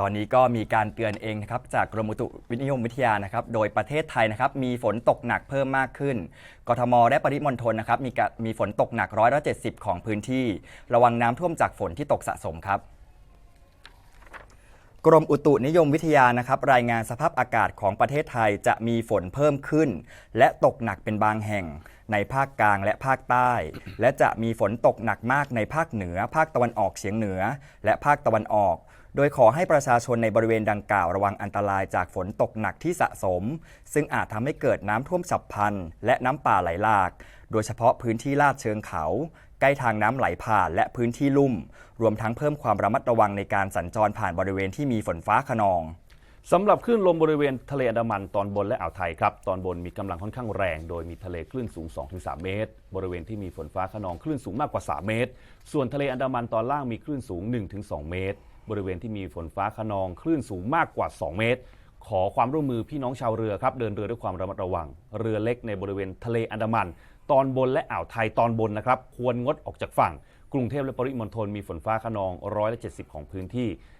ตอนนี้ก็มีการเตือนเองนะครับจากกรมอุตุนิยมวิทยานะครับ โดยประเทศไทยนะครับมีฝนตกหนักเพิ่มมากขึ้น กทมและปริมณฑลนะครับมีมีฝนตกหนักร้อยละเจ็ดสิบของพื้นที่ ระวังน้ำท่วมจากฝนที่ตกสะสมครับ กรมอุตุนิยมวิทยานะครับรายงานสภาพอากาศของประเทศไทยจะมีฝนเพิ่มขึ้น และตกหนักเป็นบางแห่ง ในภาคกลางและภาคใต้ และจะมีฝนตกหนักมากในภาคเหนือ ภาคตะวันออกเฉียงเหนือ และภาคตะวันออก โดยขอให้ประชาชนในบริเวณดังกล่าวระวังอันตรายจากฝนตกหนักที่สะสม ซึ่งอาจทำให้เกิดน้ำท่วมฉับพลันและน้ำป่าไหลหลาก โดยเฉพาะพื้นที่ลาดเชิงเขา ใกล้ทางน้ำไหลผ่านและพื้นที่ลุ่ม รวมทั้งเพิ่มความระมัดระวังในการสัญจรผ่านบริเวณที่มีฝนฟ้าขนอง สำหรับคลื่นลมบริเวณทะเลอันดามันตอนบนและอ่าวไทยครับ ตอนบนมีกำลังค่อนข้างแรง โดยมีทะเลคลื่นสูง 2-3 เมตร บริเวณที่มีฝนฟ้าขนองคลื่นสูงมากกว่า 3 เมตร ส่วนทะเลอันดามันตอนล่างมีคลื่นสูง 1-2 เมตร บริเวณที่มีฝนฟ้าขนองคลื่นสูงมากกว่า 2 เมตร ขอความร่วมมือพี่น้องชาวเรือครับเดินเรือด้วยความระมัดระวัง เรือเล็กในบริเวณทะเลอันดามัน ตอนบนและอ่าวไทยตอนบนนะครับควรงดออกจากฝั่ง กรุงเทพและปริมณฑลมีฝนฟ้าขนองร้อยละ70 ของพื้นที่